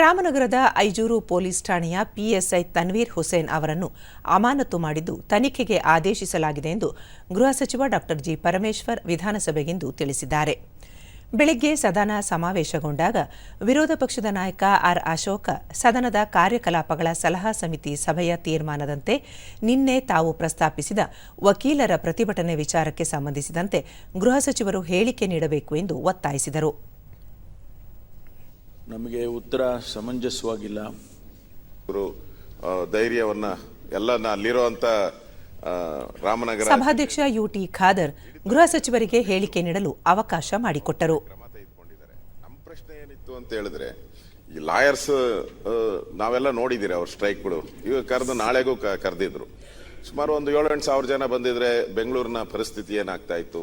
ರಾಮನಗರದ ಐಜೂರು ಪೊಲೀಸ್ ಠಾಣೆಯ ಪಿಎಸ್ಐ ತನ್ವೀರ್ ಹುಸೇನ್ ಅವರನ್ನು ಅಮಾನತು ಮಾಡಿದ್ದು ತನಿಖೆಗೆ ಆದೇಶಿಸಲಾಗಿದೆ ಎಂದು ಗೃಹ ಸಚಿವ ಡಾ ಜಿ ಪರಮೇಶ್ವರ್ ವಿಧಾನಸಭೆಗಿಂದು ತಿಳಿಸಿದ್ದಾರೆ. ಬೆಳಗ್ಗೆ ಸದನ ಸಮಾವೇಶಗೊಂಡಾಗ ವಿರೋಧ ಪಕ್ಷದ ನಾಯಕ ಆರ್ ಅಶೋಕ ಸದನದ ಕಾರ್ಯಕಲಾಪಗಳ ಸಲಹಾ ಸಮಿತಿ ಸಭೆಯ ತೀರ್ಮಾನದಂತೆ ನಿನ್ನೆ ತಾವು ಪ್ರಸ್ತಾಪಿಸಿದ ವಕೀಲರ ಪ್ರತಿಭಟನೆ ವಿಚಾರಕ್ಕೆ ಸಂಬಂಧಿಸಿದಂತೆ ಗೃಹ ಸಚಿವರು ಹೇಳಿಕೆ ನೀಡಬೇಕು ಎಂದು ಒತ್ತಾಯಿಸಿದರು. ನಮಗೆ ಉತ್ತರ ಸಮಂಜಸವಾಗಿಲ್ಲ. ಅವರು ಧೈರ್ಯವನ್ನ ಎಲ್ಲ ಅಲ್ಲಿರುವಂತ ರಾಮನಗರ ಸಭಾಧ್ಯಕ್ಷ ಯುಟಿ ಖಾದರ್ ಗೃಹ ಸಚಿವರಿಗೆ ಹೇಳಿಕೆ ನೀಡಲು ಅವಕಾಶ ಮಾಡಿಕೊಟ್ಟರು. ನಮ್ಮ ಪ್ರಶ್ನೆ ಏನಿತ್ತು ಅಂತ ಹೇಳಿದ್ರೆ ಈ ಲಾಯರ್ಸ್ ನಾವೆಲ್ಲ ನೋಡಿದ್ದೀರಿ ಅವ್ರ ಸ್ಟ್ರೈಕ್ಗಳು. ಈಗ ಕರೆದು ನಾಳೆಗೂ ಕ- ಕರೆದಿದ್ರು. ಸುಮಾರು ಒಂದು ಏಳು ಎಂಟು ಸಾವಿರ ಜನ ಬಂದಿದ್ರೆ ಬೆಂಗಳೂರಿನ ಪರಿಸ್ಥಿತಿ ಏನಾಗ್ತಾ ಇತ್ತು?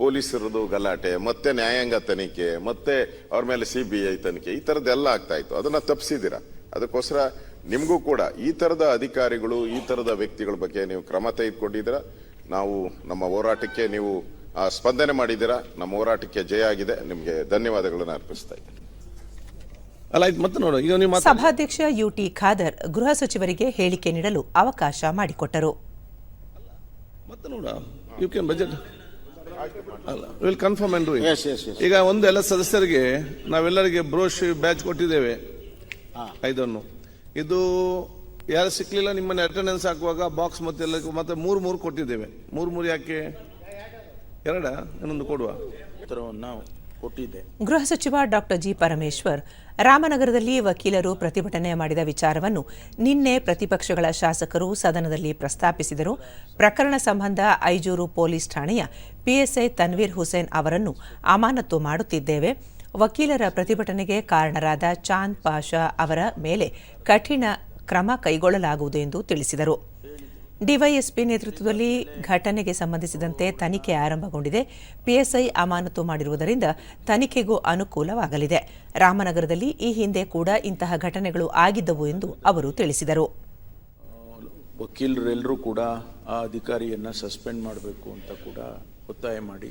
ಪೊಲೀಸರದು ಗಲಾಟೆ, ಮತ್ತೆ ನ್ಯಾಯಾಂಗ ತನಿಖೆ, ಮತ್ತೆ ಅವ್ರ ಮೇಲೆ ಸಿ ಬಿ ಐ ತನಿಖೆ, ಈ ಥರದ್ದೆಲ್ಲ ಆಗ್ತಾ ಇತ್ತು. ಅದನ್ನ ತಪ್ಪಿಸಿದ್ದೀರಾ ಅದಕ್ಕೋಸ್ಕರ ನಿಮಗೂ ಕೂಡ ಈ ಥರದ ಅಧಿಕಾರಿಗಳು, ಈ ಥರದ ವ್ಯಕ್ತಿಗಳ ಬಗ್ಗೆ ನೀವು ಕ್ರಮ ತೆಗೆದುಕೊಂಡಿದ್ದೀರ? ನಾವು ನಮ್ಮ ಹೋರಾಟಕ್ಕೆ ನೀವು ಸ್ಪಂದನೆ ಮಾಡಿದ್ದೀರಾ? ನಮ್ಮ ಹೋರಾಟಕ್ಕೆ ಜಯ ಆಗಿದೆ. ನಿಮಗೆ ಧನ್ಯವಾದಗಳನ್ನು ಅರ್ಪಿಸ್ತಾ ಇದ್ದೀನಿ. ಅಲ್ಲ ಇದು ಮತ್ತೆ ನೋಡು ಈಗ ನೀವು ಸಭಾಧ್ಯಕ್ಷ ಸಭಾಧ್ಯಕ್ಷ ಯುಟಿ ಖಾದರ್ ಗೃಹ ಸಚಿವರಿಗೆ ಹೇಳಿಕೆ ನೀಡಲು ಅವಕಾಶ ಮಾಡಿಕೊಟ್ಟರು. ಮತ್ತೆ ನೋಡ you can budget all will confirm and Yes, yes, yes. ಈಗ ಒಂದು ಎಲ್ಲ ಸದಸ್ಯರಿಗೆ ನಾವೆಲ್ಲರಿಗೆ ಬ್ರೋಷ್ ಬ್ಯಾಚ್ ಕೊಟ್ಟಿದ್ದೇವೆ. ಐದನ್ನು. ಇದು ಯಾರು ಸಿಕ್ಕಲಿಲ್ಲ ನಿಮ್ಮನ್ನ ಅಟೆಂಡೆನ್ಸ್ ಹಾಕುವಾಗ ಬಾಕ್ಸ್ ಮತ್ತೆ ಎಲ್ಲ ಮತ್ತೆ ಮೂರು ಮೂರು ಕೊಟ್ಟಿದ್ದೇವೆ. ಮೂರು ಮೂರು ಯಾಕೆ? ಎರಡ? ಇನ್ನೊಂದು ಕೊಡುವ. ಉತ್ತರವನ್ನ ಕೊಟ್ಟಿದ್ದೆ ಗೃಹ ಸಚಿವ ಡಾಕ್ಟರ್ ಜಿ ಪರಮೇಶ್ವರ್, ರಾಮನಗರದಲ್ಲಿ ವಕೀಲರು ಪ್ರತಿಭಟನೆ ಮಾಡಿದ ವಿಚಾರವನ್ನು ನಿನ್ನೆ ಪ್ರತಿಪಕ್ಷಗಳ ಶಾಸಕರು ಸದನದಲ್ಲಿ ಪ್ರಸ್ತಾಪಿಸಿದರು. ಪ್ರಕರಣ ಸಂಬಂಧ ಐಜೂರು ಪೊಲೀಸ್ ಠಾಣೆಯ ಪಿಎಸ್ಐ ತನ್ವೀರ್ ಹುಸೇನ್ ಅವರನ್ನು ಅಮಾನತು ಮಾಡುತ್ತಿದ್ದೇವೆ. ವಕೀಲರ ಪ್ರತಿಭಟನೆಗೆ ಕಾರಣರಾದ ಚಾಂದ್ ಪಾಷಾ ಅವರ ಮೇಲೆ ಕಠಿಣ ಕ್ರಮ ಕೈಗೊಳ್ಳಲಾಗುವುದು ಎಂದು ತಿಳಿಸಿದರು. ಡಿವೈಎಸ್ಪಿ ನೇತೃತ್ವದಲ್ಲಿ ಘಟನೆಗೆ ಸಂಬಂಧಿಸಿದಂತೆ ತನಿಖೆ ಆರಂಭಗೊಂಡಿದೆ. ಪಿಎಸ್ಐ ಅಮಾನತು ಮಾಡಿರುವುದರಿಂದ ತನಿಖೆಗೂ ಅನುಕೂಲವಾಗಲಿದೆ. ರಾಮನಗರದಲ್ಲಿ ಈ ಹಿಂದೆ ಕೂಡ ಇಂತಹ ಘಟನೆಗಳು ಆಗಿದ್ದವು ಎಂದು ಅವರು ತಿಳಿಸಿದರು. ವಕೀಲರೆಲ್ಲರೂ ಕೂಡ ಆ ಅಧಿಕಾರಿಯನ್ನು ಸಸ್ಪೆಂಡ್ ಮಾಡಬೇಕು ಅಂತ ಕೂಡ ಒತ್ತಾಯ ಮಾಡಿ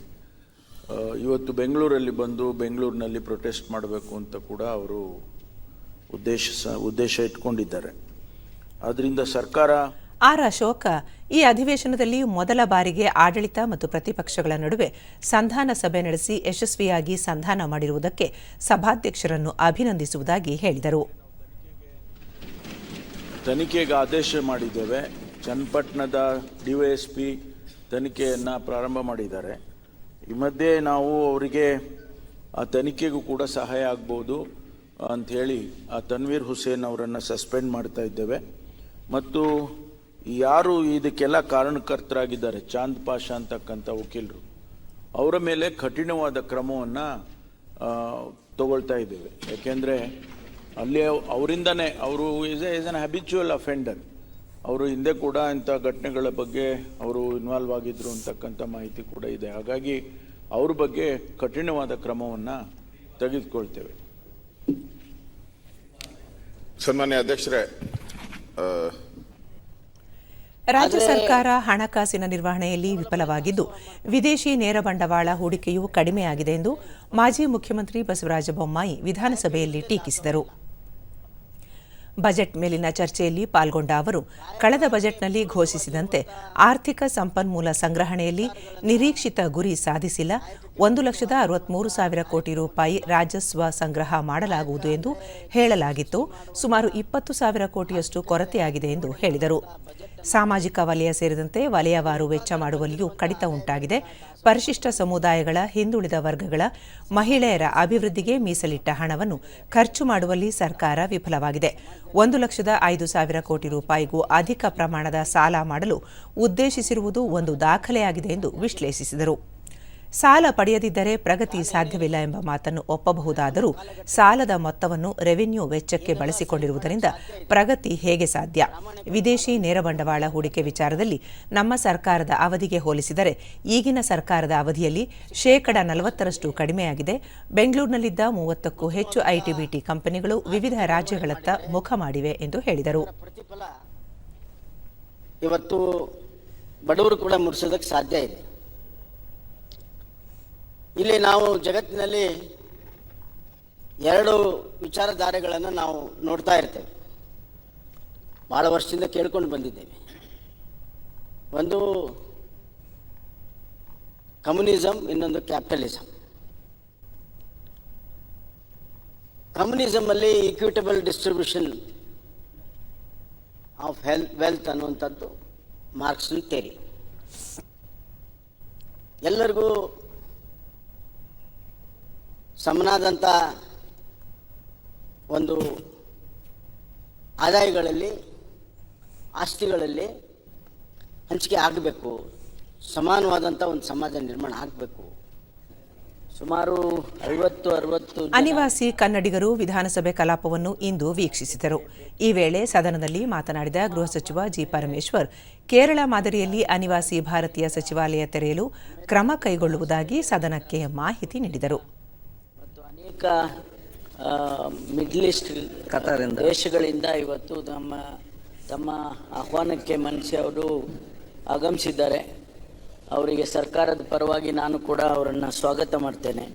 ಇವತ್ತು ಬೆಂಗಳೂರಲ್ಲಿ ಬಂದು ಬೆಂಗಳೂರಿನಲ್ಲಿ ಪ್ರೊಟೆಸ್ಟ್ ಮಾಡಬೇಕು ಅಂತ ಕೂಡ ಅವರು ಉದ್ದೇಶ ಉದ್ದೇಶ ಇಟ್ಕೊಂಡಿದ್ದಾರೆ. ಅದರಿಂದ ಸರ್ಕಾರ ಆರ್ ಅಶೋಕ ಈ ಅಧಿವೇಶನದಲ್ಲಿ ಮೊದಲ ಬಾರಿಗೆ ಆಡಳಿತ ಮತ್ತು ಪ್ರತಿಪಕ್ಷಗಳ ನಡುವೆ ಸಂಧಾನ ಸಭೆ ನಡೆಸಿ ಯಶಸ್ವಿಯಾಗಿ ಸಂಧಾನ ಮಾಡಿರುವುದಕ್ಕೆ ಸಭಾಧ್ಯಕ್ಷರನ್ನು ಅಭಿನಂದಿಸುವುದಾಗಿ ಹೇಳಿದರು. ತನಿಖೆಗೆ ಆದೇಶ ಮಾಡಿದ್ದೇವೆ. ಚನ್ನಪಟ್ಟಣದ ಡಿವೈಎಸ್ಪಿ ತನಿಖೆಯನ್ನು ಪ್ರಾರಂಭ ಮಾಡಿದ್ದಾರೆ. ಈ ಮಧ್ಯೆ ನಾವು ಅವರಿಗೆ ಆ ತನಿಖೆಗೂ ಕೂಡ ಸಹಾಯ ಆಗ್ಬೋದು ಅಂಥೇಳಿ ಆ ತನ್ವೀರ್ ಹುಸೇನ್ ಅವರನ್ನು ಸಸ್ಪೆಂಡ್ ಮಾಡ್ತಾ ಇದ್ದೇವೆ. ಮತ್ತು ಯಾರು ಇದಕ್ಕೆಲ್ಲ ಕಾರಣಕರ್ತರಾಗಿದ್ದಾರೆ? ಚಾಂದ್ ಪಾಷಾ ಅಂತಕ್ಕಂಥ ವಕೀಲರು. ಅವರ ಮೇಲೆ ಕಠಿಣವಾದ ಕ್ರಮವನ್ನು ತಗೊಳ್ತಾ ಇದ್ದೇವೆ. ಯಾಕೆಂದರೆ, ಅಲ್ಲಿ ಅವರಿಂದನೇ ಅವರು is a an habitual offender ಅವರು ಹಿಂದೆ ಕೂಡ ಇಂಥ ಘಟನೆಗಳ ಬಗ್ಗೆ ಅವರು ಇನ್ವಾಲ್ವ್ ಆಗಿದ್ರು ಅಂತಕ್ಕಂಥ ಮಾಹಿತಿ ಕೂಡ ಇದೆ. ಹಾಗಾಗಿ, ಅವ್ರ ಬಗ್ಗೆ ಕಠಿಣವಾದ ಕ್ರಮವನ್ನು ತೆಗೆದುಕೊಳ್ತೇವೆ. ಸನ್ಮಾನ್ಯ ಅಧ್ಯಕ್ಷರೇ ರಾಜ್ಯ ಸರ್ಕಾರ ಹಣಕಾಸಿನ ನಿರ್ವಹಣೆಯಲ್ಲಿ ವಿಫಲವಾಗಿದ್ದು ವಿದೇಶಿ ನೇರ ಬಂಡವಾಳ ಹೂಡಿಕೆಯೂ ಕಡಿಮೆಯಾಗಿದೆ ಎಂದು ಮಾಜಿ ಮುಖ್ಯಮಂತ್ರಿ ಬಸವರಾಜ ಬೊಮ್ಮಾಯಿ ವಿಧಾನಸಭೆಯಲ್ಲಿ ಟೀಕಿಸಿದರು. ಬಜೆಟ್ ಮೇಲಿನ ಚರ್ಚೆಯಲ್ಲಿ ಪಾಲ್ಗೊಂಡ ಅವರು, ಕಳೆದ ಬಜೆಟ್ನಲ್ಲಿ ಘೋಷಿಸಿದಂತೆ ಆರ್ಥಿಕ ಸಂಪನ್ಮೂಲ ಸಂಗ್ರಹಣೆಯಲ್ಲಿ ನಿರೀಕ್ಷಿತ ಗುರಿ ಸಾಧಿಸಿಲ್ಲ. ಒಂದು ಲಕ್ಷದ ಅರವತ್ಮೂರು ಸಾವಿರ ಕೋಟಿ ರೂಪಾಯಿ ರಾಜಸ್ವ ಸಂಗ್ರಹ ಮಾಡಲಾಗುವುದು ಎಂದು ಹೇಳಲಾಗಿತ್ತು. ಸುಮಾರು ಇಪ್ಪತ್ತು ಸಾವಿರ ಕೋಟಿಯಷ್ಟು ಕೊರತೆಯಾಗಿದೆ ಎಂದು ಹೇಳಿದರು. ಸಾಮಾಜಿಕ ವಲಯ ಸೇರಿದಂತೆ ವಲಯವಾರು ವೆಚ್ಚ ಮಾಡುವಲ್ಲಿಯೂ ಕಡಿತ ಉಂಟಾಗಿದೆ. ಪರಿಶಿಷ್ಟ ಸಮುದಾಯಗಳ, ಹಿಂದುಳಿದ ವರ್ಗಗಳ, ಮಹಿಳೆಯರ ಅಭಿವೃದ್ಧಿಗೆ ಮೀಸಲಿಟ್ಟ ಹಣವನ್ನು ಖರ್ಚು ಮಾಡುವಲ್ಲಿ ಸರ್ಕಾರ ವಿಫಲವಾಗಿದೆ. ಒಂದು ಲಕ್ಷದ ಐದು ಸಾವಿರ ಕೋಟಿ ರೂಪಾಯಿಗೂ ಅಧಿಕ ಪ್ರಮಾಣದ ಸಾಲ ಮಾಡಲು ಉದ್ದೇಶಿಸಿರುವುದು ಒಂದು ದಾಖಲೆಯಾಗಿದೆ ಎಂದು ವಿಶ್ಲೇಷಿಸಿದರು. ಸಾಲ ಪಡೆಯದಿದ್ದರೆ ಪ್ರಗತಿ ಸಾಧ್ಯವಿಲ್ಲ ಎಂಬ ಮಾತನ್ನು ಒಪ್ಪಬಹುದಾದರೂ ಸಾಲದ ಮೊತ್ತವನ್ನು ರೆವಿನ್ಯೂ ವೆಚ್ಚಕ್ಕೆ ಬಳಸಿಕೊಂಡಿರುವುದರಿಂದ ಪ್ರಗತಿ ಹೇಗೆ ಸಾಧ್ಯ? ವಿದೇಶಿ ನೇರ ಬಂಡವಾಳ ಹೂಡಿಕೆ ವಿಚಾರದಲ್ಲಿ ನಮ್ಮ ಸರ್ಕಾರದ ಅವಧಿಗೆ ಹೋಲಿಸಿದರೆ ಈಗಿನ ಸರ್ಕಾರದ ಅವಧಿಯಲ್ಲಿ ಶೇಕಡ ನಲವತ್ತರಷ್ಟು ಕಡಿಮೆಯಾಗಿದೆ. ಬೆಂಗಳೂರಿನಲ್ಲಿದ್ದ ಮೂವತ್ತಕ್ಕೂ ಹೆಚ್ಚು ಐಟಿಬಿಟಿ ಕಂಪನಿಗಳು ವಿವಿಧ ರಾಜ್ಯಗಳತ್ತ ಮುಖ ಮಾಡಿವೆ ಎಂದು ಹೇಳಿದರು. ಇವತ್ತು ಬಡವರು ಕೂಡ ಮುಟ್ಸೋದಕ್ಕೆ ಸಾಧ್ಯ ಇದೆ. ಇಲ್ಲಿ ನಾವು ಜಗತ್ತಿನಲ್ಲಿ ಎರಡು ವಿಚಾರಧಾರೆಗಳನ್ನು ನಾವು ನೋಡ್ತಾ ಇರ್ತೇವೆ. ಭಾಳ ವರ್ಷದಿಂದ ಕೇಳ್ಕೊಂಡು ಬಂದಿದ್ದೇವೆ. ಒಂದು ಕಮ್ಯುನಿಸಮ್ ಇನ್ನೊಂದು capitalism ಕಮ್ಯುನಿಸಮಲ್ಲಿ equitable distribution of health wealth ಅನ್ನುವಂಥದ್ದು ಮಾರ್ಕ್ಸ್ ಥೇರಿ ಎಲ್ಲರಿಗೂ ಸಮನಾದಂಥ ಒಂದು ಆದಾಯಗಳಲ್ಲಿ, ಆಸ್ತಿಗಳಲ್ಲಿ ಹಂಚಿಕೆ ಆಗಬೇಕು ಸಮಾನವಾದಂಥ ಒಂದು ಸಮಾಜ ನಿರ್ಮಾಣ ಆಗಬೇಕು. ಸುಮಾರು ಐವತ್ತು, ಅರವತ್ತು ಅನಿವಾಸಿ ಕನ್ನಡಿಗರು ವಿಧಾನಸಭೆ ಕಲಾಪವನ್ನು ಇಂದು ವೀಕ್ಷಿಸಿದರು. ಈ ವೇಳೆ ಸದನದಲ್ಲಿ ಮಾತನಾಡಿದ ಗೃಹ ಸಚಿವ ಜಿ ಪರಮೇಶ್ವರ್, ಕೇರಳ ಮಾದರಿಯಲ್ಲಿ ಅನಿವಾಸಿ ಭಾರತೀಯ ಸಚಿವಾಲಯ ತೆರೆಯಲು ಕ್ರಮ ಕೈಗೊಳ್ಳುವುದಾಗಿ ಸದನಕ್ಕೆ ಮಾಹಿತಿ ನೀಡಿದರು. ಅನೇಕ ಮಿಡ್ಲ್ ಈಸ್ಟ್ ದೇಶಗಳಿಂದ ಇವತ್ತು ನಮ್ಮ ತಮ್ಮ ಆಹ್ವಾನಕ್ಕೆ ಮನಸ್ಸಿ ಅವರು ಆಗಮಿಸಿದ್ದಾರೆ. ಅವರಿಗೆ ಸರ್ಕಾರದ ಪರವಾಗಿ ನಾನು ಕೂಡ ಅವರನ್ನು ಸ್ವಾಗತ ಮಾಡ್ತೇನೆ.